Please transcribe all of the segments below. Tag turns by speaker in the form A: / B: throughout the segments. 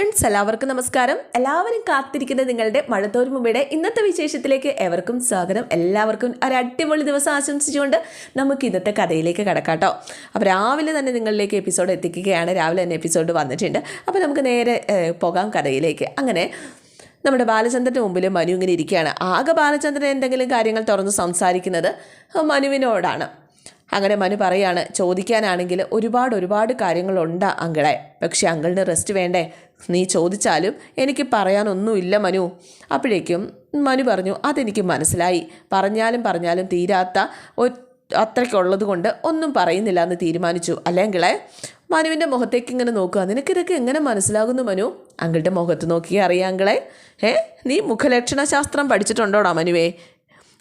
A: Friends എല്ലാവർക്കും നമസ്കാരം. എല്ലാവരും കാത്തിരിക്കുന്ന നിങ്ങളുടെ മഴത്തോരു മുമ്പയുടെ ഇന്നത്തെ വിശേഷത്തിലേക്ക് എവർക്കും സ്വാഗതം. എല്ലാവർക്കും ഒരു അടിപൊളി ദിവസം ആശംസിച്ചുകൊണ്ട് നമുക്ക് ഇന്നത്തെ കഥയിലേക്ക് കടക്കാട്ടോ അപ്പോൾ രാവിലെ തന്നെ നിങ്ങളിലേക്ക് എപ്പിസോഡ് എത്തിക്കുകയാണ്. രാവിലെ തന്നെ എപ്പിസോഡ് വന്നിട്ടുണ്ട്. അപ്പോൾ നമുക്ക് നേരെ പോകാം കഥയിലേക്ക്. അങ്ങനെ നമ്മുടെ ബാലചന്ദ്രന്റെ മുമ്പിൽ മനു ഇങ്ങനെ ഇരിക്കുകയാണ്. ആകെ ബാലചന്ദ്രൻ എന്തെങ്കിലും കാര്യങ്ങൾ തുറന്ന് സംസാരിക്കുന്നത് മനുവിനോടാണ്. അങ്ങനെ മനു പറയാണ് ചോദിക്കാനാണെങ്കിൽ ഒരുപാട് ഒരുപാട് കാര്യങ്ങളുണ്ട് അങ്കിളെ. പക്ഷെ അങ്കിളിന് റെസ്റ്റ് വേണ്ടേ? നീ ചോദിച്ചാലും എനിക്ക് പറയാനൊന്നുമില്ല മനു. അപ്പോഴേക്കും മനു പറഞ്ഞു അതെനിക്ക് മനസ്സിലായി. പറഞ്ഞാലും പറഞ്ഞാലും തീരാത്ത അത്രയ്ക്കുള്ളത് കൊണ്ട് ഒന്നും പറയുന്നില്ല എന്ന് തീരുമാനിച്ചു. അല്ലെങ്കിളെ മനുവിന്റെ മുഖത്തേക്ക് ഇങ്ങനെ നോക്കുക. നിനക്കിതൊക്കെ എങ്ങനെ മനസ്സിലാകുന്നു മനു? അങ്കിളുടെ മുഖത്ത് നോക്കി അറിയാം അങ്കിളെ. ഏ നീ മുഖലക്ഷണശാസ്ത്രം പഠിച്ചിട്ടുണ്ടോടാ മനുവേ?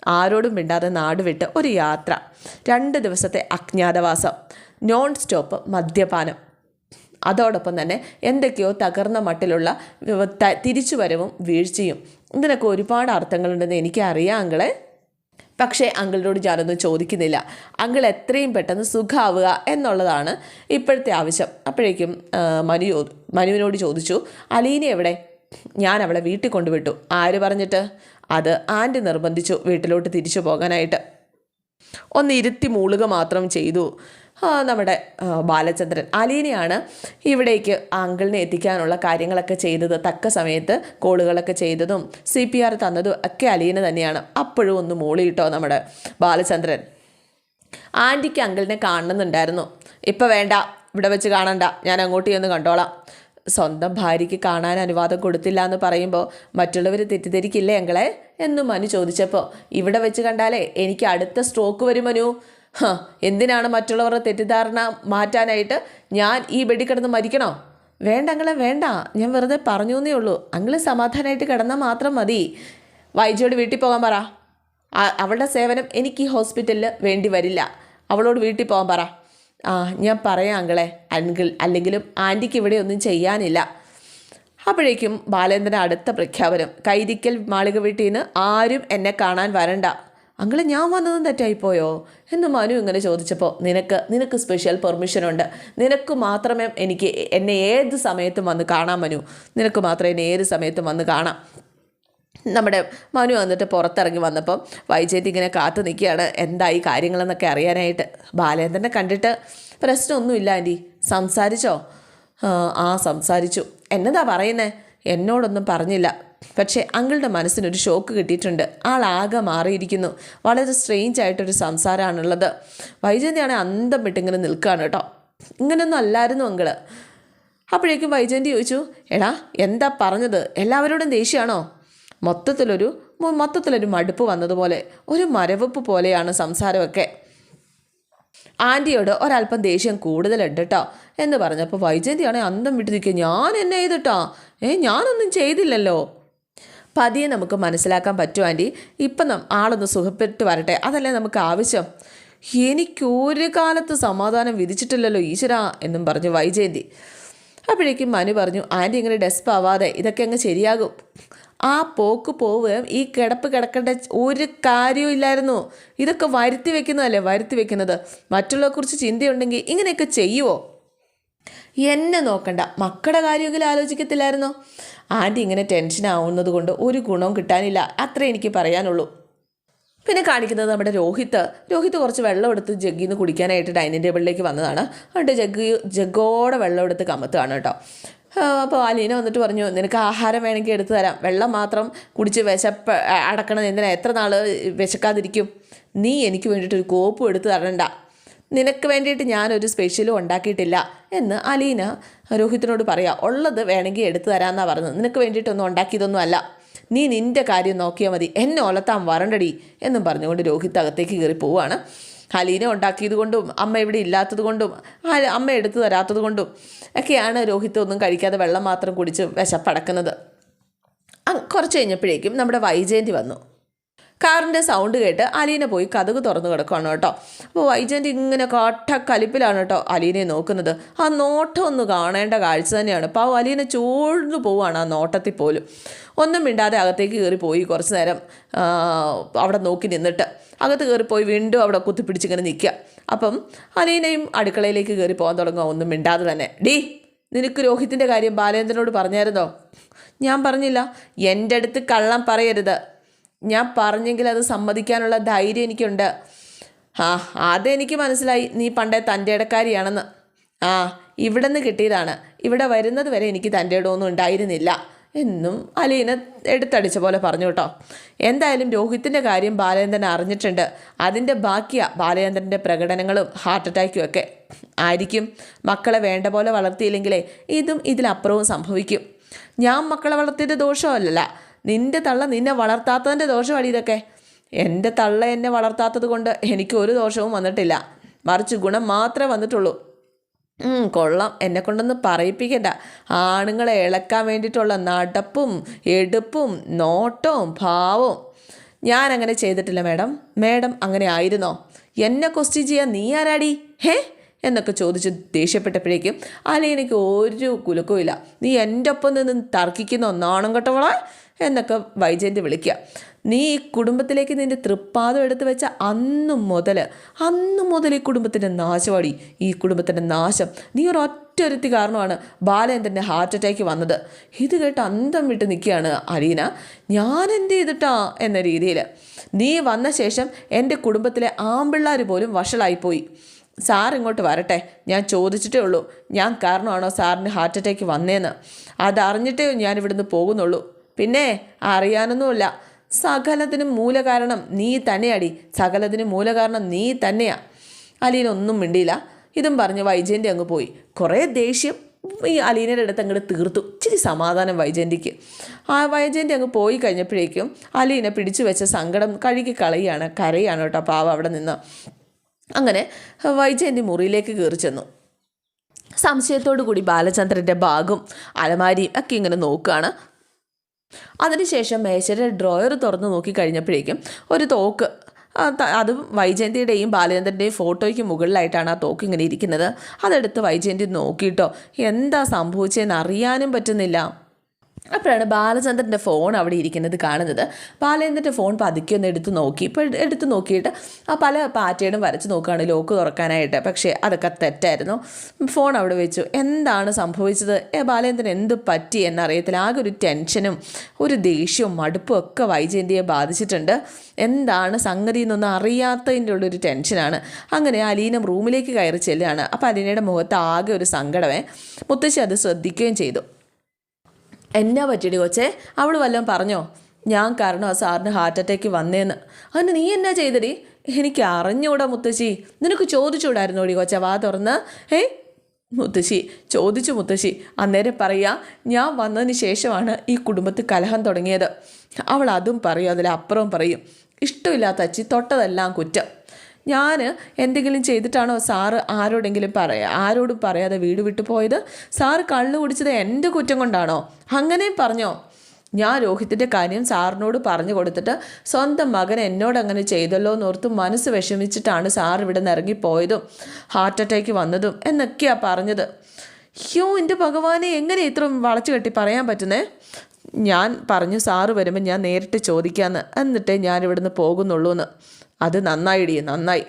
A: ആരോടും മിണ്ടാതെ നാട് വിട്ട് ഒരു യാത്ര. രണ്ട് ദിവസത്തെ അജ്ഞാതവാസം. നോൺ സ്റ്റോപ്പ് മദ്യപാനം. അതോടൊപ്പം തന്നെ എന്തൊക്കെയോ തകർന്ന മട്ടിലുള്ള തിരിച്ചുവരവും വീഴ്ചയും. ഇതിനൊക്കെ ഒരുപാട് അർത്ഥങ്ങളുണ്ടെന്ന് എനിക്കറിയാം അങ്കിളെ. പക്ഷേ അങ്കിളിനോട് ഞാനൊന്നും ചോദിക്കുന്നില്ല. അങ്കിൾ എത്രയും പെട്ടെന്ന് സുഖാവുക എന്നുള്ളതാണ് ഇപ്പോഴത്തെ ആവശ്യം. അപ്പോഴേക്കും മനു മനുവിനോട് ചോദിച്ചു അലീന എവിടെ ഞാൻ അവളെ വീട്ടിൽ കൊണ്ടുവിട്ടു. ആര് പറഞ്ഞിട്ട്? അത് ആന്റി നിർബന്ധിച്ചു വീട്ടിലോട്ട് തിരിച്ചു പോകാനായിട്ട്. ഒന്ന് ഇരുത്തി മൂളുക മാത്രം ചെയ്തു. നമ്മുടെ ബാലചന്ദ്രൻ അലീനയാണ് ഇവിടേക്ക് അങ്കിളിനെ എത്തിക്കാനുള്ള കാര്യങ്ങളൊക്കെ ചെയ്തത്. തക്ക സമയത്ത് കോളുകളൊക്കെ ചെയ്തതും സി പി ആർ തന്നതും ഒക്കെ അലീന തന്നെയാണ്. അപ്പോഴും ഒന്ന് മൂളിയിട്ടോ നമ്മുടെ ബാലചന്ദ്രൻ. ആന്റിക്ക് അങ്കിളിനെ കാണണമെന്നുണ്ടായിരുന്നു. ഇപ്പം വേണ്ട ഇവിടെ വെച്ച് കാണണ്ട. ഞാൻ അങ്ങോട്ട് ചെന്ന് കണ്ടോളാം. സ്വന്തം ഭാര്യയ്ക്ക് കാണാൻ അനുവാദം കൊടുത്തില്ല എന്ന് പറയുമ്പോൾ മറ്റുള്ളവർ തെറ്റിദ്ധരിക്കില്ലേ ഞങ്ങളെ എന്ന് മനു ചോദിച്ചപ്പോൾ ഇവിടെ വെച്ച് കണ്ടാലേ എനിക്ക് അടുത്ത സ്ട്രോക്ക് വരും മനു. എന്തിനാണ് മറ്റുള്ളവരുടെ തെറ്റിദ്ധാരണ മാറ്റാനായിട്ട് ഞാൻ ഈ ബെഡി കിടന്ന് മരിക്കണോ? വേണ്ട അങ്ങളെ വേണ്ട. ഞാൻ വെറുതെ പറഞ്ഞു എന്നേ ഉള്ളൂ. അങ്ങൾ സമാധാനമായിട്ട് കിടന്നാൽ മാത്രം മതി. വൈജയോട് വീട്ടിൽ പോകാൻ പറ. അവളുടെ സേവനം എനിക്ക് ഈ ഹോസ്പിറ്റലിൽ വേണ്ടി വരില്ല. അവളോട് വീട്ടിൽ പോകാൻ പറ. ആ ഞാൻ പറയാം അങ്കളെ. അങ്കിൾ അല്ലെങ്കിലും ആന്റിക്ക് ഇവിടെ ഒന്നും ചെയ്യാനില്ല. അപ്പോഴേക്കും ബാലേന്ദ്രൻ അടുത്ത പ്രഖ്യാപനം. കൈരിക്കൽ മാളിക വീട്ടിൽ നിന്ന് ആരും എന്നെ കാണാൻ വരണ്ട. അങ്കിളെ ഞാൻ വന്നതും തെറ്റായിപ്പോയോ? എന്ന് മനു ഇങ്ങനെ ചോദിച്ചപ്പോൾ നിനക്ക് നിനക്ക് സ്പെഷ്യൽ പെർമിഷൻ ഉണ്ട്. നിനക്ക് മാത്രമേ എനിക്ക് എന്നെ ഏത് സമയത്തും വന്ന് കാണാം മനു. നിനക്ക് മാത്രമേ എന്നെ ഏത് സമയത്തും വന്ന് കാണാം. നമ്മുടെ മനു വന്നിട്ട് പുറത്തിറങ്ങി വന്നപ്പം വൈജയന്തി ഇങ്ങനെ കാത്തു നിൽക്കുകയാണ്. എന്തായി കാര്യങ്ങളെന്നൊക്കെ അറിയാനായിട്ട്? ബാലേന്ദ്രനെ കണ്ടിട്ട് പ്രശ്നമൊന്നുമില്ല ആന്റി. സംസാരിച്ചോ? ആ, സംസാരിച്ചു. എന്നതാ പറയുന്നേ? എന്നോടൊന്നും പറഞ്ഞില്ല. പക്ഷേ അങ്കിളുടെ മനസ്സിനൊരു ഷോക്ക് കിട്ടിയിട്ടുണ്ട്. ആളാകെ മാറിയിരിക്കുന്നു. വളരെ സ്ട്രെയിഞ്ച് ആയിട്ടൊരു സംസാരമാണുള്ളത്. വൈജയന്തിയാണെ അന്തം വിട്ടിങ്ങനെ നിൽക്കുകയാണ് കേട്ടോ. ഇങ്ങനെയൊന്നും അല്ലായിരുന്നു അങ്കിൾ. അപ്പോഴേക്കും വൈജയന്തി ചോദിച്ചു എടാ എന്താ പറഞ്ഞത്? എല്ലാവരോടും ദേഷ്യമാണോ? മൊത്തത്തിലൊരു മൊത്തത്തിലൊരു മടുപ്പ് വന്നതുപോലെ ഒരു മരവപ്പ് പോലെയാണ് സംസാരമൊക്കെ. ആന്റിയോട് ഒരല്പം ദേഷ്യം കൂടുതലുണ്ട് കേട്ടോ എന്ന് പറഞ്ഞപ്പോൾ വൈജയന്തിയാണെ അന്തം വിട്ടു നിൽക്കുക ഞാൻ എന്നെ ചെയ്തിട്ടോ? ഏ ഞാനൊന്നും ചെയ്തില്ലല്ലോ. പതിയെ നമുക്ക് മനസ്സിലാക്കാൻ പറ്റും ആന്റി ഇപ്പം നം ആളൊന്ന് സുഖപ്പെട്ട് വരട്ടെ അതല്ലേ നമുക്ക് ആവശ്യം. എനിക്കൊരു കാലത്ത് സമാധാനം വിധിച്ചിട്ടില്ലല്ലോ ഈശ്വര എന്നും പറഞ്ഞു വൈജയന്തി. അപ്പോഴേക്കും മനു പറഞ്ഞു ആന്റി ഇങ്ങനെ ഡെസ്പ് ആവാതെ ഇതൊക്കെ അങ്ങ് ശരിയാകും. ആ പോക്ക് പോവുകയും ഈ കിടപ്പ് കിടക്കേണ്ട ഒരു കാര്യവും ഇല്ലായിരുന്നു. ഇതൊക്കെ വരുത്തി വെക്കുന്നതല്ലേ? വരുത്തി വെക്കുന്നത്. മറ്റുള്ളവരെക്കുറിച്ച് ചിന്തയുണ്ടെങ്കിൽ ഇങ്ങനെയൊക്കെ ചെയ്യുമോ എന്നെ നോക്കണ്ട. മക്കളുടെ കാര്യമെങ്കിലും ആലോചിക്കത്തില്ലായിരുന്നോ? ആന്റി ഇങ്ങനെ ടെൻഷൻ ആവുന്നത് കൊണ്ട് ഒരു ഗുണവും കിട്ടാനില്ല. അത്രേ എനിക്ക് പറയാനുള്ളൂ. പിന്നെ കാണിക്കുന്നത് നമ്മുടെ രോഹിത്ത്. രോഹിത്ത് കുറച്ച് വെള്ളം എടുത്ത് ജഗ്ഗിൽ നിന്ന് കുടിക്കാനായിട്ട് ഡൈനിങ് ടേബിളിലേക്ക് വന്നതാണ്. എന്നിട്ട് ജഗ്ഗ് ജഗ്ഗോടെ വെള്ളം എടുത്ത് കമത്തുകയാണ് കേട്ടോ. അപ്പോൾ അലീന വന്നിട്ട് പറഞ്ഞു നിനക്ക് ആഹാരം വേണമെങ്കിൽ എടുത്തു തരാം. വെള്ളം മാത്രം കുടിച്ച് വിശപ്പ് അടക്കണം. എന്തിനാ? എത്ര നാൾ വിശക്കാതിരിക്കും? നീ എനിക്ക് വേണ്ടിയിട്ട് ഒരു കോപ്പും എടുത്തു തരണ്ട. നിനക്ക് വേണ്ടിയിട്ട് ഞാനൊരു സ്പെഷ്യലും ഉണ്ടാക്കിയിട്ടില്ല. എന്ന് അലീന രോഹിത്തിനോട് പറയാം ഉള്ളത് വേണമെങ്കിൽ എടുത്തു തരാമെന്നാണ് പറഞ്ഞത്. നിനക്ക് വേണ്ടിയിട്ടൊന്നും ഉണ്ടാക്കിയതൊന്നും അല്ല. നീ നിന്റെ കാര്യം നോക്കിയാൽ മതി. എന്നെ ഒലത്താൻ വരണ്ടടി. എന്നും പറഞ്ഞുകൊണ്ട് രോഹിത് അകത്തേക്ക് കയറി പോവുകയാണ് അലീന ഉണ്ടാക്കിയത് കൊണ്ടും അമ്മ ഇവിടെ ഇല്ലാത്തത് കൊണ്ടും അമ്മ എടുത്തു തരാത്തത് കൊണ്ടും ഒക്കെയാണ് രോഹിത് ഒന്നും കഴിക്കാതെ വെള്ളം മാത്രം കുടിച്ച് വിശപ്പടക്കുന്നത് കുറച്ച് കഴിഞ്ഞപ്പോഴേക്കും നമ്മുടെ വൈജയന്തി വന്നു. കാറിന്റെ സൗണ്ട് കേട്ട് അലീന പോയി കഥക് തുറന്നു കിടക്കുകയാണ് കേട്ടോ. അപ്പോൾ വൈജയന്തി ഇങ്ങനെ കാട്ട കലിപ്പിലാണ് കേട്ടോ അലീനയെ നോക്കുന്നത്. ആ നോട്ടം ഒന്ന് കാണേണ്ട കാഴ്ച തന്നെയാണ്. പാവം അലീന ചൂഴ്ന്നു പോവുകയാണ് ആ നോട്ടത്തിൽ പോലും. ഒന്നും മിണ്ടാതെ അകത്തേക്ക് കയറിപ്പോയി പോയി കുറച്ച് നേരം അവിടെ നോക്കി നിന്നിട്ട്. അകത്ത് കയറിപ്പോയി വീണ്ടും അവിടെ കുത്തിപ്പിടിച്ചിങ്ങനെ നിൽക്കുക. അപ്പം അലീനയും അടുക്കളയിലേക്ക് കയറി പോകാൻ തുടങ്ങുക. ഒന്നും മിണ്ടാതെ തന്നെ. ഡീ നിനക്ക് രോഹിത്തിന്റെ കാര്യം ബാലേന്ദ്രനോട് പറഞ്ഞായിരുന്നോ? ഞാൻ പറഞ്ഞില്ല. എന്റെ അടുത്ത് കള്ളം പറയരുത്. ഞാൻ പറഞ്ഞെങ്കിൽ അത് സമ്മതിക്കാനുള്ള ധൈര്യം എനിക്കുണ്ട്. ആ അതെനിക്ക് മനസ്സിലായി നീ പണ്ടേ തന്റെ ഇടക്കാരിയാണെന്ന് ആ ഇവിടെ നിന്ന് കിട്ടിയതാണ്. ഇവിടെ വരുന്നത് വരെ എനിക്ക് തന്റെ ഇടമൊന്നും ഉണ്ടായിരുന്നില്ല എന്നും അലീന എടുത്തടിച്ച പോലെ പറഞ്ഞു കേട്ടോ. എന്തായാലും രോഹിത്തിന്റെ കാര്യം ബാലചന്ദ്രൻ അറിഞ്ഞിട്ടുണ്ട്. അതിന്റെ ബാക്കിയാ ബാലചന്ദ്രന്റെ പ്രകടനങ്ങളും ഹാർട്ട് അറ്റാക്കും ഒക്കെ. ആയിരിക്കും. മക്കളെ വേണ്ട പോലെ വളർത്തിയില്ലെങ്കിലേ ഇതും ഇതിലപ്പുറവും സംഭവിക്കും. ഞാൻ മക്കളെ വളർത്തിയത് ദോഷമല്ലല്ല. നിന്റെ തള്ള നിന്നെ വളർത്താത്തതിന്റെ ദോഷമാണ് ഇതൊക്കെ. എന്റെ തള്ള എന്നെ വളർത്താത്തത് കൊണ്ട് എനിക്ക് ഒരു ദോഷവും വന്നിട്ടില്ല. മറിച്ച് ഗുണം മാത്രമേ വന്നിട്ടുള്ളൂ. കൊള്ളാം. എന്നെ കൊണ്ടൊന്ന് പറയിപ്പിക്കണ്ട. ആണുങ്ങളെ ഇളക്കാൻ വേണ്ടിയിട്ടുള്ള നടപ്പും എടുപ്പും നോട്ടവും ഭാവവും. ഞാൻ അങ്ങനെ ചെയ്തിട്ടില്ല മാഡം. മാഡം അങ്ങനെ ആയിരുന്നോ? എന്നെ ക്വസ്റ്റ്യൻ ചെയ്യാൻ നീ ആരാടി? ഹേ? എന്നൊക്കെ ചോദിച്ച് ദേഷ്യപ്പെട്ടപ്പോഴേക്കും അലീനയ്ക്ക് ഒരു കുലുക്കവും നീ എന്റെ ഒപ്പം നിന്ന് തർക്കിക്കുന്ന ഒന്നാണും കെട്ടവളെ? എന്നൊക്കെ വൈജയന്തി വിളിക്കുക. നീ ഈ കുടുംബത്തിലേക്ക് നിന്റെ തൃപ്പാദം എടുത്തു വെച്ച അന്നു മുതൽ അന്നു മുതൽ ഈ കുടുംബത്തിന്റെ നാശമാടി ഈ കുടുംബത്തിന്റെ നാശം. നീ ഒരു ഒറ്റൊരുത്തി കാരണമാണ് ബാലേന്ദ്രന്റെ ഹാർട്ട് അറ്റാക്ക് വന്നത്. ഇത് കേട്ട് അന്തം വിട്ട് നിൽക്കുകയാണ് അലീന. ഞാൻ എന്ത് ചെയ്തിട്ടാ? എന്ന രീതിയിൽ. നീ വന്ന ശേഷം എന്റെ കുടുംബത്തിലെ ആമ്പിള്ളാർ പോലും വഷളായിപ്പോയി. സാർ ഇങ്ങോട്ട് വരട്ടെ. ഞാൻ ചോദിച്ചിട്ടേ ഉള്ളൂ. ഞാൻ കാരണമാണോ സാറിന് ഹാർട്ട് അറ്റാക്ക് വന്നേന്ന്? അതറിഞ്ഞിട്ടേ ഞാൻ ഇവിടുന്ന് പോകുന്നുള്ളൂ. പിന്നെ അറിയാനൊന്നുമില്ല. സകലത്തിനും മൂലകാരണം നീ തന്നെയാടി. സകലത്തിനും മൂലകാരണം നീ തന്നെയാ. അലീനൊന്നും മിണ്ടിയില്ല. ഇതും പറഞ്ഞ് വൈജയന്റെ അങ്ങ് പോയി. കുറേ ദേഷ്യം ഈ അലീനയുടെ അടുത്ത് അങ്ങോട്ട് തീർത്തു. ഇച്ചിരി സമാധാനം വൈജയന്റെക്ക് ആ വൈജയന്റെ അങ്ങ് പോയി കഴിഞ്ഞപ്പോഴേക്കും അലീനെ പിടിച്ചു വെച്ച സങ്കടം കഴുകി കളയാണ് കരയാണ് കേട്ടോ പാവ അവിടെ നിന്ന്. അങ്ങനെ വൈജയന്തി മുറിയിലേക്ക് കയറി ചെന്നു. സംശയത്തോടു കൂടി ബാലചന്ദ്രന്റെ ബാഗും അലമാരിയും ഒക്കെ ഇങ്ങനെ നോക്കുകയാണ്. അതിനുശേഷം മേശയുടെ ഡ്രോയർ തുറന്ന് നോക്കി കഴിഞ്ഞപ്പോഴേക്കും ഒരു തോക്ക് അതും വൈജയന്തിയുടെയും ബാലചന്ദ്രന്റെയും ഫോട്ടോയ്ക്ക് മുകളിലായിട്ടാണ് ആ തോക്ക് ഇങ്ങനെ ഇരിക്കുന്നത്. അതെടുത്ത് വൈജയന്തി നോക്കിയിട്ടോ എന്താ സംഭവിച്ചതെന്ന് അറിയാനും പറ്റുന്നില്ല. അപ്പോഴാണ് ബാലചന്ദ്രന്റെ ഫോൺ അവിടെ ഇരിക്കുന്നത് കാണുന്നത്. ബാലേന്ദ്രന്റെ ഫോൺ പതുക്കെ ഒന്ന് എടുത്ത് നോക്കി. ഇപ്പോൾ എടുത്ത് നോക്കിയിട്ട് ആ പല പാറ്റേണും വരച്ച് നോക്കുകയാണ്. ലോക്ക് തുറക്കാനായിട്ട്. പക്ഷേ അതൊക്കെ തെറ്റായിരുന്നു. ഫോൺ അവിടെ വെച്ചു. എന്താണ് സംഭവിച്ചത്? ഏ, ബാലേന്ദ്രൻ എന്ത് പറ്റി എന്നറിയത്തില്ല. ആകെ ഒരു ടെൻഷനും ഒരു ദേഷ്യവും മടുപ്പും ഒക്കെ വൈജയന്തിയെ ബാധിച്ചിട്ടുണ്ട്. എന്താണ് സംഗതി എന്നൊന്നും അറിയാത്തതിന്റെ ഉള്ളൊരു ടെൻഷനാണ് അങ്ങനെ അലീനം റൂമിലേക്ക് കയറി ചെല്ലുകയാണ്. അപ്പോൾ അലീനയുടെ മുഖത്ത് ആകെ ഒരു സങ്കടമേ. മുത്തശ്ശി അത് ശ്രദ്ധിക്കുകയും ചെയ്തു. എന്നാ പറ്റിയടി കൊച്ചേ? അവൾ വല്ലതും പറഞ്ഞോ? ഞാൻ കാരണം ആ സാറിന് ഹാർട്ട് അറ്റാക്ക് വന്നേന്ന്. അതിന് നീ എന്നാ ചെയ്തടി? എനിക്ക് അറിഞ്ഞൂടാ മുത്തശ്ശി. നിനക്ക് ചോദിച്ചൂടായിരുന്നോടി കൊച്ച? വാ തുറന്ന്. ഏ മുത്തശ്ശി ചോദിച്ചു മുത്തശ്ശി. അന്നേരം പറയാ ഞാൻ വന്നതിന് ശേഷമാണ് ഈ കുടുംബത്തിൽ കലഹം തുടങ്ങിയത്. അവൾ അതും പറയും അതിലപ്പുറവും പറയും. ഇഷ്ടമില്ലാത്ത അച്ചി തൊട്ടതെല്ലാം കുറ്റം. ഞാൻ എന്തെങ്കിലും ചെയ്തിട്ടാണോ സാറ് ആരോടെങ്കിലും പറയാ ആരോടും പറയാതെ വീട് വിട്ടു പോയത്? സാറ് കള്ളു കുടിച്ചത് എന്റെ കുറ്റം കൊണ്ടാണോ? അങ്ങനെ പറഞ്ഞോ. ഞാൻ രോഹിത്തിന്റെ കാര്യം സാറിനോട് പറഞ്ഞു കൊടുത്തിട്ട് സ്വന്തം മകൻ എന്നോട് അങ്ങനെ ചെയ്തല്ലോ എന്നോർത്ത് മനസ്സ് വിഷമിച്ചിട്ടാണ് സാർ ഇവിടെ നിന്ന് ഇറങ്ങിപ്പോയതും ഹാർട്ട് അറ്റാക്ക് വന്നതും എന്നൊക്കെയാണ് പറഞ്ഞത്. അയ്യോ എന്റെ ഭഗവാനെ എങ്ങനെ ഇത്ര വളച്ചു കെട്ടി പറയാൻ പറ്റുന്നേ? ഞാൻ പറഞ്ഞു സാറ് വരുമ്പോൾ ഞാൻ നേരിട്ട് ചോദിക്കാമെന്ന് എന്നിട്ടേ ഞാൻ ഇവിടുന്ന് പോകുന്നുള്ളൂ എന്ന് അത് നന്നായിടി നന്നായി.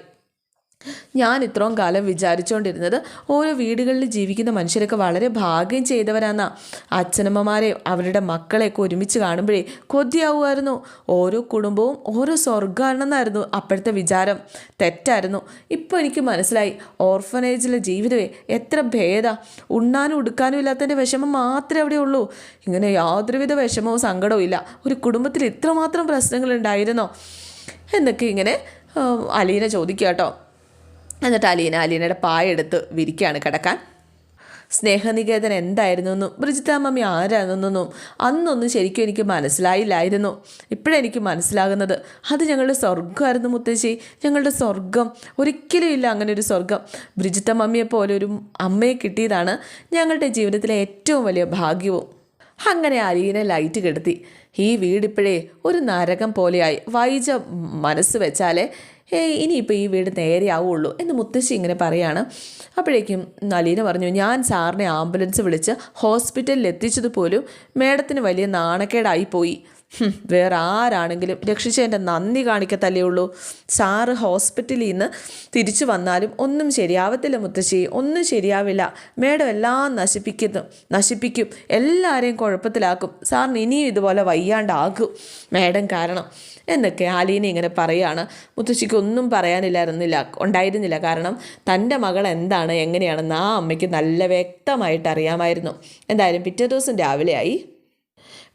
A: ഞാൻ ഇത്രയും കാലം വിചാരിച്ചുകൊണ്ടിരുന്നത് ഓരോ വീടുകളിൽ ജീവിക്കുന്ന മനുഷ്യരൊക്കെ വളരെ ഭാഗ്യം ചെയ്തവരാന്ന. അച്ഛനമ്മമാരെ അവരുടെ മക്കളെയൊക്കെ ഒരുമിച്ച് കാണുമ്പോഴേ കൊതിയാവുമായിരുന്നു. ഓരോ കുടുംബവും ഓരോ സ്വർഗമാണെന്നായിരുന്നു അപ്പോഴത്തെ വിചാരം. തെറ്റായിരുന്നു. ഇപ്പോൾ എനിക്ക് മനസ്സിലായി. ഓർഫനേജിലെ ജീവിതമേ എത്ര ഭേദ. ഉണ്ണാനും ഉടുക്കാനും ഇല്ലാത്തതിന്റെ വിഷമം മാത്രമേ അവിടെ ഉള്ളൂ. ഇങ്ങനെ യാതൊരുവിധ വിഷമവും സങ്കടവും ഇല്ല. ഒരു കുടുംബത്തിൽ ഇത്രമാത്രം പ്രശ്നങ്ങളുണ്ടായിരുന്നോ എന്നൊക്കെ ഇങ്ങനെ അലീന ചോദിക്കുക കേട്ടോ. എന്നിട്ട് അലീന അലീനയുടെ പായ എടുത്ത് വിരിക്കുകയാണ് കിടക്കാൻ. സ്നേഹനികേതൻ എന്തായിരുന്നു എന്നും ബ്രിജിത്ത മമ്മി ആരാണെന്നൊന്നും അന്നൊന്നും ശരിക്കും എനിക്ക് മനസ്സിലായില്ലായിരുന്നു. ഇപ്പോഴെനിക്ക് മനസ്സിലാകുന്നത് അത് ഞങ്ങളുടെ സ്വർഗമായിരുന്നു മുത്തശ്ശി. ഞങ്ങളുടെ സ്വർഗം ഒരിക്കലും ഇല്ല അങ്ങനെ ഒരു സ്വർഗം ബ്രിജിത്ത മമ്മിയെ പോലെ ഒരു അമ്മയെ കിട്ടിയതാണ് ഞങ്ങളുടെ ജീവിതത്തിലെ ഏറ്റവും വലിയ ഭാഗ്യവും. അങ്ങനെ അലീനെ ലൈറ്റ് കെടുത്തി. ഈ വീടിപ്പോഴേ ഒരു നരകം പോലെയായി. വൈജ മനസ്സ് വെച്ചാലേ ഏയ് ഇനിയിപ്പോൾ ഈ വീട് നേരെയാവുള്ളൂ എന്ന് മുത്തശ്ശി ഇങ്ങനെ പറയാണ്. അപ്പോഴേക്കും നളീന പറഞ്ഞു ഞാൻ സാറിനെ ആംബുലൻസ് വിളിച്ച് ഹോസ്പിറ്റലിൽ എത്തിച്ചത് പോലും മേഡത്തിന് വലിയ നാണക്കേടായി പോയി വേറെ ആരാണെങ്കിലും രക്ഷിച്ചതിന്റെ നന്ദി കാണിക്കത്തല്ലേ ഉള്ളൂ. സാറ് ഹോസ്പിറ്റലിൽ നിന്ന് തിരിച്ചു വന്നാലും ഒന്നും ശരിയാവത്തില്ല മുത്തശ്ശി ഒന്നും ശരിയാവില്ല. മേഡം എല്ലാം നശിപ്പിക്കുന്നു നശിപ്പിക്കും എല്ലാവരെയും കുഴപ്പത്തിലാക്കും. സാറിന് ഇനിയും ഇതുപോലെ വയ്യാണ്ടാകും. മേഡം കാരണം എന്നൊക്കെ ആലീന ഇങ്ങനെ പറയുകയാണ് മുത്തശ്ശിക്ക് ഒന്നും പറയാനില്ലായിരുന്നില്ല ഉണ്ടായിരുന്നില്ല. കാരണം തന്റെ മകൾ എന്താണ് എങ്ങനെയാണെന്ന് ആ അമ്മയ്ക്ക് നല്ല വ്യക്തമായിട്ട് അറിയാമായിരുന്നു. എന്തായാലും പിറ്റേ ദിവസം രാവിലെയായി.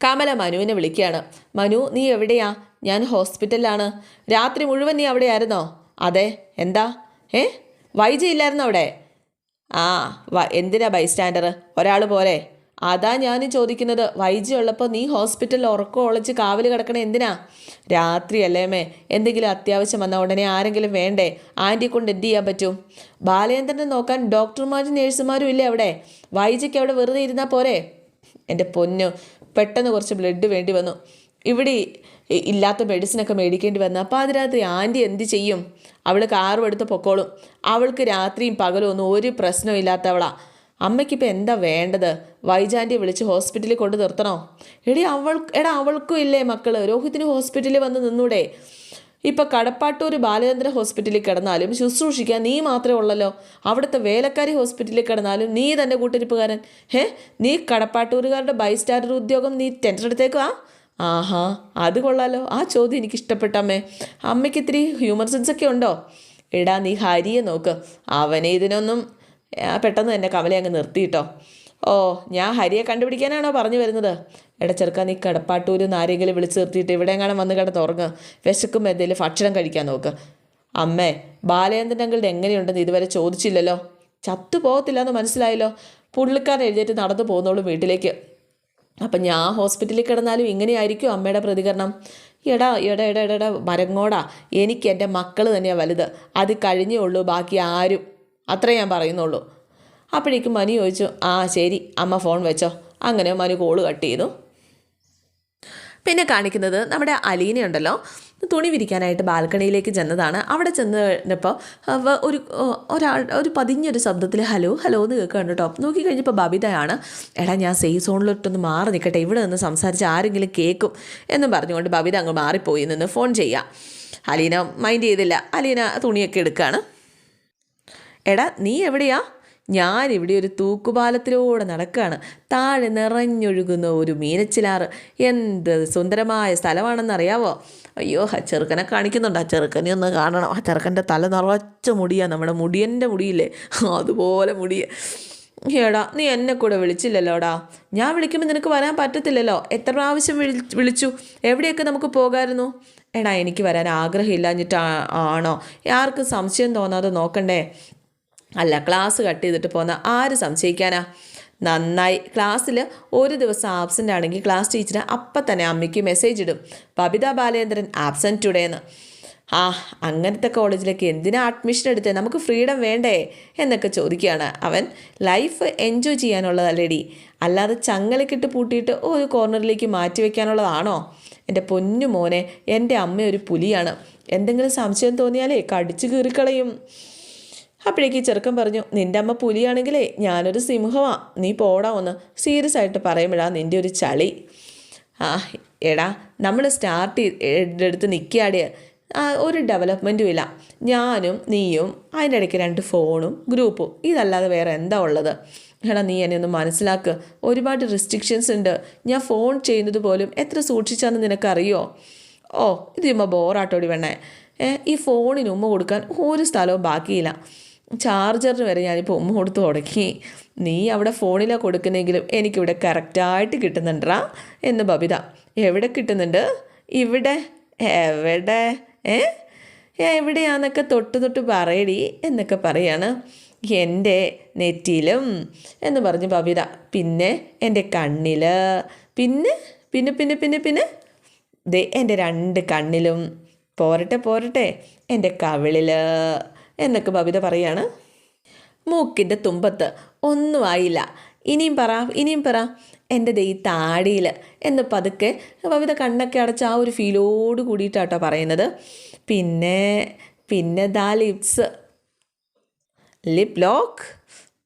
A: കമല മനുവിനെ വിളിക്കുകയാണ്. മനു നീ എവിടെയാ? ഞാൻ ഹോസ്പിറ്റലിലാണ്. രാത്രി മുഴുവൻ നീ അവിടെയായിരുന്നോ? അതെ. എന്താ? ഏ? വൈജി ഇല്ലായിരുന്നോ അവിടെ? ആ എന്തിനാ ബൈസ്റ്റാൻഡർ ഒരാൾ പോലെ. അതാ ഞാൻ ചോദിക്കുന്നത്. വൈജി ഉള്ളപ്പോൾ നീ ഹോസ്പിറ്റലിൽ ഉറക്കം ഒളിച്ച് കാവൽ കിടക്കണ എന്തിനാ? രാത്രിയല്ലേ മേ. എന്തെങ്കിലും അത്യാവശ്യം വന്ന ഉടനെ ആരെങ്കിലും വേണ്ടേ? ആന്റി കൊണ്ട് എന്ത് ചെയ്യാൻ പറ്റും? ബാലേന്ദ്രനെ നോക്കാൻ ഡോക്ടർമാരും നേഴ്സുമാരും ഇല്ലേ അവിടെ? വൈജിക്ക് അവിടെ വെറുതെ ഇരുന്നാൽ പോരെ? എന്റെ പൊന്നു പെട്ടെന്ന് കുറച്ച് ബ്ലഡ് വേണ്ടി വന്നു. ഇവിടെ ഇല്ലാത്ത മെഡിസിനൊക്കെ മേടിക്കേണ്ടി വന്നു. അപ്പോൾ അതിനകത്ത് ആന്റി എന്ത് ചെയ്യും? അവൾ കാറും എടുത്ത് പൊക്കോളും. അവൾക്ക് രാത്രിയും പകലും ഒന്നും ഒരു പ്രശ്നവും ഇല്ലാത്തവളാണ് അമ്മയ്ക്കിപ്പോൾ എന്താ വേണ്ടത്? വൈജാന്റിയെ വിളിച്ച് ഹോസ്പിറ്റലിൽ കൊണ്ട് നിർത്തണോ? എടി അവൾ എടാ അവൾക്കും ഇല്ലേ മക്കൾ രോഹിത്തിന് ഹോസ്പിറ്റലിൽ വന്ന് നിന്നൂടെ. ഇപ്പൊ കടപ്പാട്ടൂർ ബാലചന്ദ്ര ഹോസ്പിറ്റലിൽ കിടന്നാലും ശുശ്രൂഷിക്കാൻ നീ മാത്രമേ ഉള്ളല്ലോ. അവിടുത്തെ വേലക്കാരി ഹോസ്പിറ്റലിൽ കിടന്നാലും നീ തന്നെ കൂട്ടിരിപ്പുകാരൻ. ഹേ നീ കടപ്പാട്ടൂരുകാരുടെ ബൈസ്റ്റാർ ഉദ്യോഗം നീ ടെൻഷൻ എടുത്തേക്കുവാ ആഹാ അത് കൊള്ളാലോ. ആ ചോദ്യം എനിക്ക് ഇഷ്ടപ്പെട്ടമ്മേ അമ്മയ്ക്ക് ഇത്തിരി ഹ്യൂമർ സെൻസ് ഒക്കെ ഉണ്ടോ? എടാ നീ ഹരിയെ നോക്ക്. അവനെ ഇതിനൊന്നും പെട്ടെന്ന് തന്നെ കമലെ അങ്ങ് നിർത്തിയിട്ടോ ഓ ഞാൻ ഹരിയെ കണ്ടുപിടിക്കാനാണോ പറഞ്ഞു വരുന്നത്? എടാ ചെറുക്കാൻ നീ കടപ്പാട്ടൂര് ആരെങ്കിലും വിളിച്ച് നിർത്തിയിട്ട് ഇവിടെ എങ്ങാനും വന്ന് കിടന്ന് വിശക്കുമ്പോൾ എന്തെങ്കിലും ഭക്ഷണം കഴിക്കാൻ നോക്ക്. അമ്മേ ബാലചന്ദ്രൻ അങ്കിളുടെ എങ്ങനെയുണ്ടെന്ന് ഇതുവരെ ചോദിച്ചില്ലല്ലോ? ചത്തു പോകത്തില്ല എന്ന് മനസ്സിലായല്ലോ? പുള്ളിക്കാരൻ എഴുന്നേറ്റ് നടന്നു പോകുന്നോളൂ വീട്ടിലേക്ക്. അപ്പം ഞാൻ ഹോസ്പിറ്റലിൽ കിടന്നാലും ഇങ്ങനെയായിരിക്കും അമ്മയുടെ പ്രതികരണം. എടാ എടാ എടാ എടാ മരങ്ങോടാ. എനിക്ക് എന്റെ മക്കൾ തന്നെയാണ് വലുത്. അത് കഴിഞ്ഞേ ഉള്ളൂ ബാക്കി ആരും. അത്രേ ഞാൻ പറയുന്നുള്ളൂ. അപ്പോഴേക്കും മനു ചോദിച്ചു ആ ശരി അമ്മ ഫോൺ വെച്ചോ. അങ്ങനെ മനു കോൾ കട്ട് ചെയ്തു. പിന്നെ കാണിക്കുന്നത് നമ്മുടെ അലീന ഉണ്ടല്ലോ. തുണി വിരിക്കാനായിട്ട് ബാൽക്കണിയിലേക്ക് ചെന്നതാണ്. അവിടെ ചെന്നപ്പോൾ ഒരു ഒരാൾ ഒരു പതിഞ്ഞൊരു ശബ്ദത്തിൽ ഹലോ ഹലോ എന്ന് കേൾക്കുകയാണ് കേട്ടോ. നോക്കിക്കഴിഞ്ഞപ്പോൾ ബബിതയാണ് എടാ ഞാൻ സേഫ് സോണിലോട്ടൊന്ന് മാറി നിൽക്കട്ടെ ഇവിടെ നിന്ന് സംസാരിച്ച് ആരെങ്കിലും കേൾക്കും എന്നും പറഞ്ഞുകൊണ്ട് ബബിത അങ്ങ് മാറിപ്പോയി നിന്ന് ഫോൺ ചെയ്യാം. അലീന മൈൻഡ് ചെയ്തില്ല. അലീന തുണിയൊക്കെ എടുക്കുകയാണ്. എടാ നീ എവിടെയാ? ഞാനിവിടെ ഒരു തൂക്കുപാലത്തിലൂടെ നടക്കുകയാണ് താഴെ നിറഞ്ഞൊഴുകുന്ന ഒരു മീനച്ചിലാറ്. എന്ത് സുന്ദരമായ സ്ഥലമാണെന്നറിയാവോ? അയ്യോ ആ ചെറുക്കനെ കാണിക്കുന്നുണ്ട്. ആ ചെറുക്കനെ ഒന്ന് കാണണം. ആ ചെറുക്കന്റെ തല നിറച്ച മുടിയാണ് നമ്മുടെ മുടിയന്റെ മുടിയില്ലേ? അതുപോലെ മുടി. ഏടാ നീ എന്നെ കൂടെ വിളിച്ചില്ലല്ലോടാ? ഞാൻ വിളിക്കുമ്പോൾ നിനക്ക് വരാൻ പറ്റത്തില്ലല്ലോ? എത്ര പ്രാവശ്യം വിളി വിളിച്ചു? എവിടെയൊക്കെ നമുക്ക് പോകാമായിരുന്നു എടാ എനിക്ക് വരാൻ ആഗ്രഹമില്ലാഞ്ഞിട്ട് ആണോ? ആർക്കും സംശയം തോന്നാതെ നോക്കണ്ടേ? അല്ല ക്ലാസ് കട്ട് ചെയ്തിട്ട് പോകുന്ന ആര് സംശയിക്കാനാ? നന്നായി. ക്ലാസ്സിൽ ഒരു ദിവസം ആബ്സെന്റ് ആണെങ്കിൽ ക്ലാസ് ടീച്ചർ അപ്പം തന്നെ അമ്മയ്ക്ക് മെസ്സേജ് ഇടും. ബബിത ബാലേന്ദ്രൻ ആബ്സെന്റ് ടുഡേ എന്ന് ആ അങ്ങനത്തെ കോളേജിലേക്ക് എന്തിനാ അഡ്മിഷൻ എടുത്തേ? നമുക്ക് ഫ്രീഡം വേണ്ടേ? എന്നൊക്കെ ചോദിക്കുകയാണ്. അവൻ ലൈഫ് എൻജോയ് ചെയ്യാനുള്ളതല്ലേടി അല്ലാതെ ചങ്ങലക്കിട്ട് പൂട്ടിയിട്ട് ഒരു കോർണറിലേക്ക് മാറ്റി വയ്ക്കാനുള്ളതാണോ എന്റെ പൊന്നു മോനെ എന്റെ അമ്മ ഒരു പുലിയാണ്. എന്തെങ്കിലും സംശയം തോന്നിയാലേ കടിച്ചു കീറിക്കളയും. അപ്പോഴേക്ക് ചെറുക്കൻ പറഞ്ഞു നിന്റെ അമ്മ പുലിയാണെങ്കിലേ ഞാനൊരു സിംഹമാ. നീ പോടാ ഒന്ന്. സീരിയസ് ആയിട്ട് പറയുമ്പോഴാ നിന്റെ ഒരു ചളി. ആ എടാ നമ്മൾ സ്റ്റാർട്ട് എടുത്ത് നിൽക്കാടിയ ഒരു ഡെവലപ്മെന്റും ഇല്ല. ഞാനും നീയും അതിന്റെ ഇടയ്ക്ക് രണ്ട് ഫോണും ഗ്രൂപ്പും ഇതല്ലാതെ വേറെ എന്താ ഉള്ളത്? എടാ നീ എന്നെ ഒന്ന് മനസ്സിലാക്ക്. ഒരുപാട് റെസ്ട്രിക്ഷൻസ് ഉണ്ട്. ഞാൻ ഫോൺ ചെയ്യുന്നത് പോലും എത്ര സൂക്ഷിച്ചാന്ന് നിനക്കറിയോ? ഓ ഇത് ചുമ്മാ ബോറാട്ടോടി വേണേ ഈ ഫോണിന് ഉമ്മ കൊടുക്കാൻ ഒരു സ്ഥലവും ബാക്കിയില്ല. ചാർജറിന് വരെ ഞാനിപ്പോൾ ഉമ്മ കൊടുത്ത് തുടങ്ങി. നീ അവിടെ ഫോണിലാണ് കൊടുക്കുന്നെങ്കിലും എനിക്കിവിടെ കറക്റ്റായിട്ട് കിട്ടുന്നുണ്ടാ എന്ന് ബബിത. എവിടെ കിട്ടുന്നുണ്ട്? ഇവിടെ. എവിടെ? ഏ? എവിടെയാന്നൊക്കെ തൊട്ട് തൊട്ട് പറയടി എന്നൊക്കെ പറയാണ്. എന്റെ നെറ്റിയിലും എന്ന് പറഞ്ഞു ബബിത. പിന്നെ എന്റെ കണ്ണിൽ പിന്നെ? പിന്നെ പിന്നെ പിന്നെ പിന്നെ? ദേ എന്റെ രണ്ട് കണ്ണിലും. പോരട്ടെ പോരട്ടെ. എന്റെ കവിളിൽ എന്നൊക്കെ ബബിത പറയാണ്. മൂക്കിന്റെ തുമ്പത്ത് ഒന്നും ആയില്ല. ഇനിയും പറ ഇനിയും പറ. എന്റെ ദൈ താടിയിൽ എന്ന് പതുക്കെ ബബിത കണ്ണൊക്കെ അടച്ച് ആ ഒരു ഫീലോട് കൂടിയിട്ടാട്ടോ പറയുന്നത്. പിന്നെ പിന്നെ ദാ ലിപ്സ്. Lip lock.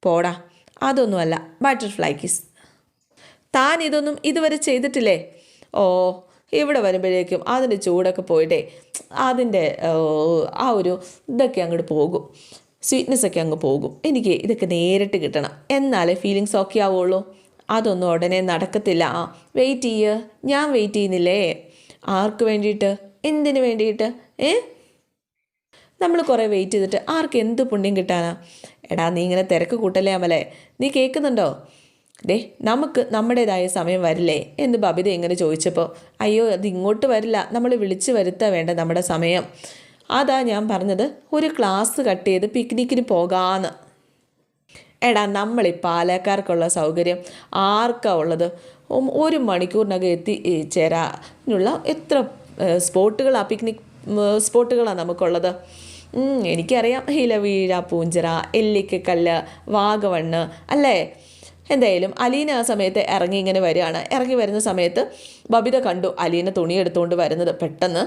A: പോടാ അതൊന്നുമല്ല. Butterfly kiss. താൻ ഇതൊന്നും ഇതുവരെ ചെയ്തിട്ടില്ലേ? ഓ ഇവിടെ വരുമ്പോഴേക്കും അതിന്റെ ചൂടൊക്കെ പോയിട്ടേ അതിന്റെ ആ ഒരു ഇതൊക്കെ അങ്ങോട്ട് പോകും. സ്വീറ്റ്നെസ് ഒക്കെ അങ്ങ് പോകും. എനിക്ക് ഇതൊക്കെ നേരിട്ട് കിട്ടണം. എന്നാലേ ഫീലിങ്സ് ഓക്കെ ആവുള്ളൂ. അതൊന്നും ഉടനെ നടക്കത്തില്ല. ആ വെയിറ്റ് ചെയ്യുക ഞാൻ വെയിറ്റ് ചെയ്യുന്നില്ലേ? ആർക്ക് വേണ്ടിയിട്ട്? എന്തിനു വേണ്ടിയിട്ട്? ഏ? നമ്മൾ കുറേ വെയിറ്റ് ചെയ്തിട്ട് ആർക്ക് എന്ത് പുണ്യം കിട്ടാനാ? എടാ നീ ഇങ്ങനെ തിരക്ക് കൂട്ടല്ലേ അമലേ നീ കേൾക്കുന്നുണ്ടോ? ദേ നമുക്ക് നമ്മുടേതായ സമയം വരില്ലേ എന്ന് ബബിത ഇങ്ങനെ ചോദിച്ചപ്പോൾ അയ്യോ അത് ഇങ്ങോട്ട് വരില്ല. നമ്മൾ വിളിച്ചു വരുത്താൻ വേണ്ട നമ്മുടെ സമയം. അതാ ഞാൻ പറഞ്ഞത് ഒരു ക്ലാസ് കട്ട് ചെയ്ത് പിക്നിക്കിന് പോകാന്ന്. എടാ നമ്മൾ ഈ പാലക്കാർക്കുള്ള സൗകര്യം ആർക്കാ ഉള്ളത്? ഒരു മണിക്കൂറിനകം എത്തി ചേരാനുള്ള എത്ര സ്പോട്ടുകളാണ് പിക്നിക് സ്പോട്ടുകളാണ് നമുക്കുള്ളത്? എനിക്കറിയാം. ഹിലവീഴ പൂഞ്ചിറ എല്ലിക്കക്കല്ല് വാഗവണ്ണ് അല്ലേ? എന്തായാലും അലീന ആ സമയത്ത് ഇറങ്ങി ഇങ്ങനെ വരികയാണ്. ഇറങ്ങി വരുന്ന സമയത്ത് ബബിത കണ്ടു അലീന തുണി എടുത്തുകൊണ്ട് വരുന്നത്. പെട്ടെന്ന്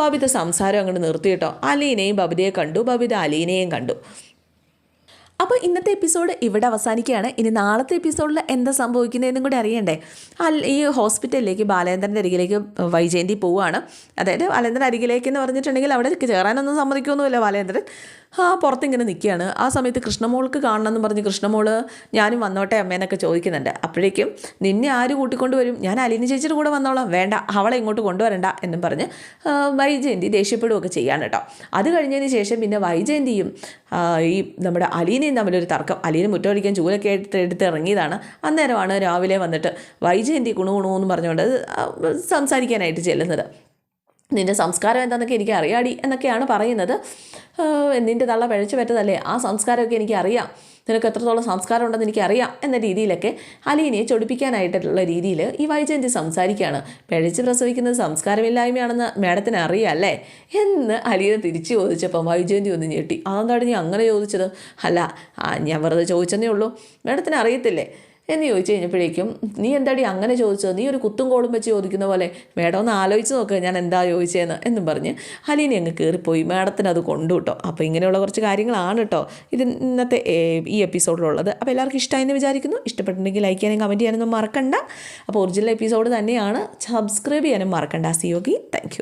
A: ബബിത സംസാരം അങ്ങോട്ട് നിർത്തി കേട്ടോ. അലീനയും ബബിതയെ കണ്ടു. ബബിത അലീനയും കണ്ടു. അപ്പോൾ ഇന്നത്തെ എപ്പിസോഡ് ഇവിടെ അവസാനിക്കുകയാണ്. ഇനി നാളത്തെ എപ്പിസോഡിൽ എന്താ സംഭവിക്കുന്നതെന്നും കൂടി അറിയണ്ടേ? ഈ ഹോസ്പിറ്റലിലേക്ക് ബാലേന്ദ്രന്റെ അരികിലേക്ക് വൈജയന്തി പോവുകയാണ്. അതായത് ബാലേന്ദ്രൻ അരികിലേക്ക് എന്ന് പറഞ്ഞിട്ടുണ്ടെങ്കിൽ അവിടെ ചേരാനൊന്നും സമ്മതിക്കൊന്നുമില്ല ബാലേന്ദ്രൻ. ആ പുറത്തിങ്ങനെ നിൽക്കുകയാണ്. ആ സമയത്ത് കൃഷ്ണമോൾക്ക് കാണണമെന്ന് പറഞ്ഞ് കൃഷ്ണമോൾ ഞാനും വന്നോട്ടെ അമ്മേനൊക്കെ ചോദിക്കുന്നുണ്ട്. അപ്പോഴേക്കും നിന്നെ ആര് കൂട്ടിക്കൊണ്ട് വരും? ഞാൻ അലിനി ചേച്ചിയുടെ കൂടെ വന്നോളാം. വേണ്ട അവളെ ഇങ്ങോട്ട് കൊണ്ടുവരണ്ട എന്നും പറഞ്ഞ് വൈജയന്തി ദേഷ്യപ്പെടുകയൊക്കെ ചെയ്യാണ് കേട്ടോ. അത് കഴിഞ്ഞതിന് ശേഷം പിന്നെ വൈജയന്തിയും ഈ നമ്മുടെ അലീനയും തമ്മിലൊരു തർക്കം. അലീന മുറ്റമടിക്കാൻ ചൂലൊക്കെ എടുത്ത് എടുത്ത് ഇറങ്ങിയതാണ്. അന്നേരമാണ് രാവിലെ വന്നിട്ട് വൈജയന്തി കുണു കുണു എന്ന് പറഞ്ഞുകൊണ്ട് സംസാരിക്കാനായിട്ട് ചെല്ലുന്നത്. നിന്റെ സംസ്കാരം എന്താണെന്നൊക്കെ എനിക്ക് അറിയാടി എന്നൊക്കെയാണ് പറയുന്നത്. നിന്റെ തള്ള പഴച്ചു പറ്റതല്ലേ? ആ സംസ്കാരമൊക്കെ എനിക്കറിയാം. നിനക്ക് എത്രത്തോളം സംസ്കാരം ഉണ്ടെന്ന് എനിക്കറിയാം എന്ന രീതിയിലൊക്കെ അലീനയെ ചൊടിപ്പിക്കാനായിട്ടുള്ള രീതിയിൽ ഈ വൈജയന്തി സംസാരിക്കുകയാണ് പിഴച്ച് പ്രസവിക്കുന്നത് സംസ്കാരമില്ലായ്മയാണെന്ന് മേഡത്തിന് അറിയാം അല്ലേ എന്ന് അലീന തിരിച്ചു ചോദിച്ചപ്പം വൈജയന്തി ഒന്ന് ഞെട്ടി. അതെന്താണ് നീ അങ്ങനെ ചോദിച്ചത്? അല്ല ഞാൻ വെറുതെ ചോദിച്ചെന്നേ ഉള്ളൂ. മേഡത്തിന് അറിയത്തില്ലേ? എന്ന് ചോദിച്ചു കഴിഞ്ഞപ്പോഴേക്കും നീ എന്താടി അങ്ങനെ ചോദിച്ചത്? നീ ഒരു കുത്തും കോളും വെച്ച് ചോദിക്കുന്ന പോലെ? മേഡം ഒന്ന് ആലോചിച്ച് നോക്ക് ഞാൻ എന്താ ചോദിച്ചതെന്ന് എന്നും പറഞ്ഞ് ഹലീനി അങ്ങ് കയറിപ്പോയി. മേഡത്തിന് അത് കൊണ്ടു കേട്ടോ അപ്പോൾ ഇങ്ങനെയുള്ള കുറച്ച് കാര്യങ്ങളാണ് കേട്ടോ ഇത് ഇന്നത്തെ ഈ എപ്പിസോഡിലുള്ളത്. അപ്പോൾ എല്ലാവർക്കും ഇഷ്ടമായെന്ന് വിചാരിക്കുന്നു. ഇഷ്ടപ്പെട്ടിട്ടുണ്ടെങ്കിൽ ലൈക്ക് ചെയ്യാനും കമന്റ് ചെയ്യാനൊന്നും മറക്കണ്ട. അപ്പോൾ ഒറിജിനൽ എപ്പിസോഡ് തന്നെയാണ്. സബ്സ്ക്രൈബ് ചെയ്യാനും മറക്കണ്ട. സിയോഗി താങ്ക്